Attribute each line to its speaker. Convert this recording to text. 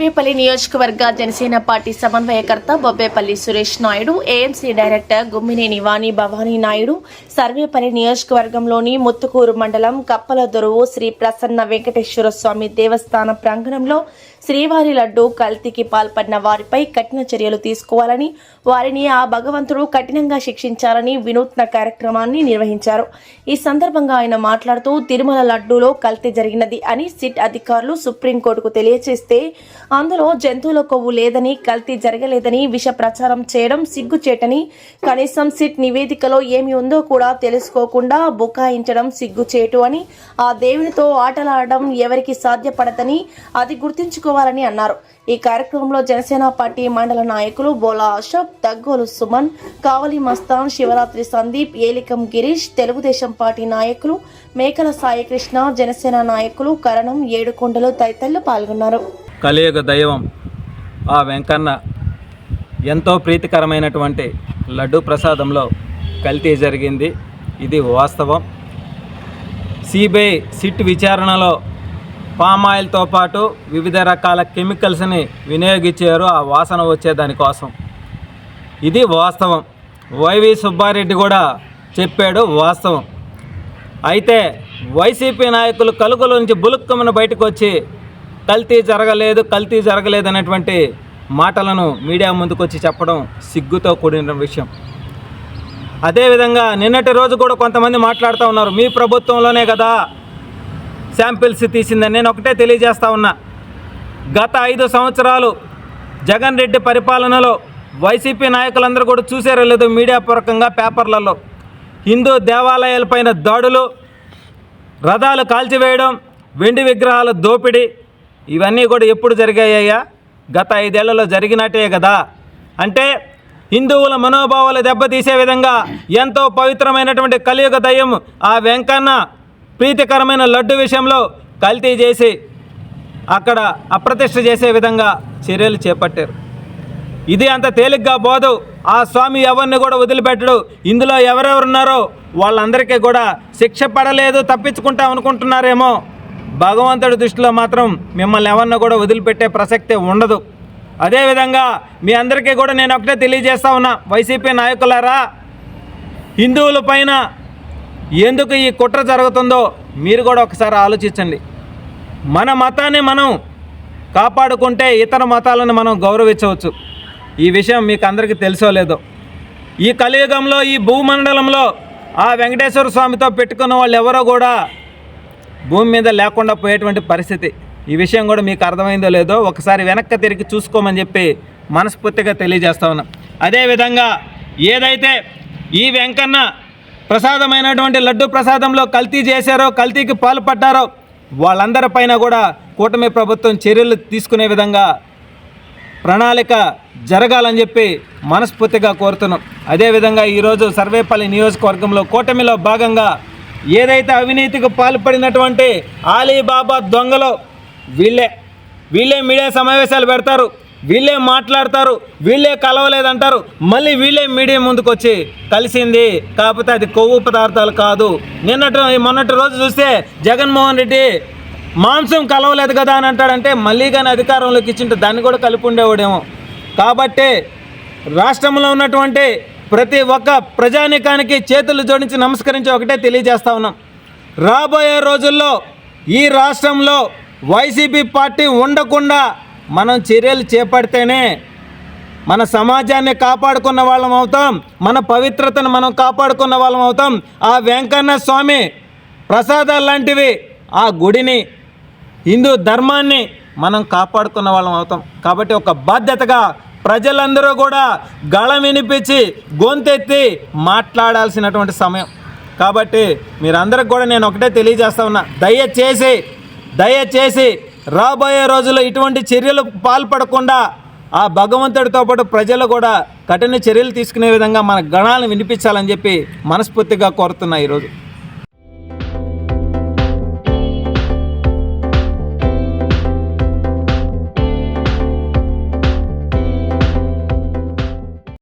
Speaker 1: సర్వేపల్లి నియోజకవర్గ జనసేన పార్టీ సమన్వయకర్త Bobbepalli Suresh Naidu AMC director Gummineni Vani Bhavani Naidu Sarvepalli నియోజకవర్గంలోని ముత్తుకూరు మండలం కప్పల దొరువు శ్రీ ప్రసన్న వెంకటేశ్వర స్వామి దేవస్థాన ప్రాంగణంలో శ్రీవారి లడ్డు కల్తీకి పాల్పడిన వారిపై కఠిన చర్యలు తీసుకోవాలని వారిని ఆ భగవంతుడు కఠినంగా శిక్షించాలని వినూత్న కార్యక్రమాన్ని నిర్వహించారు. ఈ సందర్భంగా ఆయన మాట్లాడుతూ తిరుమల లడ్డూలో కల్తీ జరిగినది అని సిట్ అధికారులు సుప్రీంకోర్టుకు తెలియజేస్తే అందులో జంతువుల కొవ్వు లేదని కల్తీ జరగలేదని విష ప్రచారం చేయడం సిగ్గుచేటని కనీసం సిట్ నివేదికలో ఏమి ఉందో కూడా తెలుసుకోకుండా బుకాయించడం సిగ్గుచేటు అని ఆ దేవునితో ఆటలాడడం ఎవరికి సాధ్యపడదని అది గుర్తుంచుకోవాలని అన్నారు. ఈ కార్యక్రమంలో జనసేన పార్టీ మండల నాయకులు బోలా అశోక్ దగ్గోలు సుమన్ కావలి మస్తాన్ శివరాత్రి సందీప్ ఏలికం గిరీష్ తెలుగుదేశం పార్టీ నాయకులు మేకల సాయికృష్ణ జనసేన నాయకులు కరణం ఏడుకొండలు తదితరులు పాల్గొన్నారు.
Speaker 2: కలియుగ దైవం ఆ వెంకన్న ఎంతో ప్రీతికరమైనటువంటి లడ్డు ప్రసాదంలో కల్తీ జరిగింది. ఇది వాస్తవం. సిబిఐ సిట్ విచారణలో పామాయిల్తో పాటు వివిధ రకాల కెమికల్స్ని వినియోగించారు ఆ వాసన వచ్చే దానికోసం ఇది వాస్తవం. వైవి సుబ్బారెడ్డి కూడా చెప్పాడు వాస్తవం. అయితే వైసీపీ నాయకులు కలుగుల నుంచి బులుక్కమని బయటకు వచ్చి కల్తీ జరగలేదు కల్తీ జరగలేదు అనేటువంటి మాటలను మీడియా ముందుకు వచ్చి చెప్పడం సిగ్గుతో కూడిన విషయం. అదేవిధంగా నిన్నటి రోజు కూడా కొంతమంది మాట్లాడుతూ ఉన్నారు మీ ప్రభుత్వంలోనే కదా శాంపిల్స్ తీసిందని నేను ఒకటే తెలియజేస్తా ఉన్నా. గత ఐదు సంవత్సరాలు జగన్ రెడ్డి పరిపాలనలో వైసీపీ నాయకులందరూ కూడా చూసారో లేదో మీడియా పూర్వకంగా పేపర్లలో. హిందూ దేవాలయాలపైన దాడులు రథాలు కాల్చివేయడం వెండి విగ్రహాల దోపిడీ ఇవన్నీ కూడా ఎప్పుడు జరిగాయ్యా? గత ఐదేళ్ళలో జరిగినట్టే కదా అంటే హిందువుల మనోభావాలు దెబ్బతీసే విధంగా ఎంతో పవిత్రమైనటువంటి కలియుగ దయ్యం ఆ వెంకన్న ప్రీతికరమైన లడ్డు విషయంలో కల్తీ చేసి అక్కడ అప్రతిష్ట చేసే విధంగా చర్యలు చేపట్టారు. ఇది అంత తేలిగ్గా పోదు. ఆ స్వామి ఎవరిని కూడా వదిలిపెట్టడు. ఇందులో ఎవరెవరున్నారో వాళ్ళందరికీ కూడా శిక్ష పడలేదు తప్పించుకుంటాం అనుకుంటున్నారేమో. భగవంతుడి దృష్టిలో మాత్రం మిమ్మల్ని ఎవరిని కూడా వదిలిపెట్టే ప్రసక్తి ఉండదు. అదేవిధంగా మీ అందరికీ కూడా నేను ఒకటే తెలియజేస్తా ఉన్నా. వైసీపీ నాయకులారా హిందువుల పైన ఎందుకు ఈ కుట్ర జరుగుతుందో మీరు కూడా ఒకసారి ఆలోచించండి. మన మతాన్ని మనం కాపాడుకుంటే ఇతర మతాలను మనం గౌరవించవచ్చు. ఈ విషయం మీకు అందరికీ తెలుసో లేదో. ఈ కలియుగంలో ఈ భూమండలంలో ఆ వెంకటేశ్వర స్వామితో పెట్టుకున్న వాళ్ళు ఎవరో కూడా భూమి మీద లేకుండా పోయేటువంటి పరిస్థితి. ఈ విషయం కూడా మీకు అర్థమైందో లేదో ఒకసారి వెనక్కి తిరిగి చూసుకోమని చెప్పి మనస్ఫూర్తిగా తెలియజేస్తా ఉన్నాం. అదేవిధంగా ఏదైతే ఈ వెంకన్న ప్రసాదమైనటువంటి లడ్డు ప్రసాదంలో కల్తీ చేశారో కల్తీకి పాల్పడ్డారో వాళ్ళందరిపైన కూడా కూటమి ప్రభుత్వం చర్యలు తీసుకునే విధంగా ప్రణాళిక జరగాలని చెప్పి మనస్ఫూర్తిగా కోరుతున్నాం. అదేవిధంగా ఈరోజు సర్వేపల్లి నియోజకవర్గంలో కూటమిలో భాగంగా ఏదైతే అవినీతికి పాల్పడినటువంటి ఆలీబాబా దొంగలో వీళ్ళే వీళ్ళే మీడియా సమావేశాలు పెడతారు. వీళ్ళే మాట్లాడతారు వీళ్ళే కలవలేదంటారు మళ్ళీ వీళ్ళే మీడియా ముందుకు వచ్చి కలిసింది. కాకపోతే అది కొవ్వు పదార్థాలు కాదు. నిన్నటి మొన్నటి రోజు చూస్తే జగన్మోహన్ రెడ్డి మాంసం కలవలేదు కదా అని అంటాడంటే మళ్ళీ కానీ అధికారంలోకి ఇచ్చింటే దాన్ని కూడా కలిపి ఉండేవాడేమో. కాబట్టి రాష్ట్రంలో ఉన్నటువంటి ప్రతి ఒక్క ప్రజానికానికి చేతులు జోడించి నమస్కరించి ఒకటే తెలియజేస్తా ఉన్నాం. రాబోయే రోజుల్లో ఈ రాష్ట్రంలో వైసీపీ పార్టీ ఉండకుండా మనం చర్యలు చేపడితేనే మన సమాజాన్ని కాపాడుకున్న వాళ్ళం అవుతాం. మన పవిత్రతను మనం కాపాడుకున్న వాళ్ళం అవుతాం. ఆ వెంకన్న స్వామి ప్రసాదాలు లాంటివి ఆ గుడిని హిందూ ధర్మాన్ని మనం కాపాడుకున్న వాళ్ళం అవుతాం. కాబట్టి ఒక బాధ్యతగా ప్రజలందరూ కూడా గళం వినిపించి గొంతెత్తి మాట్లాడాల్సినటువంటి సమయం. కాబట్టి మీరందరికి కూడా నేను ఒకటే తెలియజేస్తా ఉన్నా. దయచేసి దయచేసి రాబోయే రోజుల్లో ఇటువంటి చర్యలు పాల్పడకుండా ఆ భగవంతుడితో పాటు ప్రజలు కూడా కఠిన చర్యలు తీసుకునే విధంగా మన గణాలను వినిపించాలని చెప్పి మనస్ఫూర్తిగా కోరుతున్నా ఈరోజు.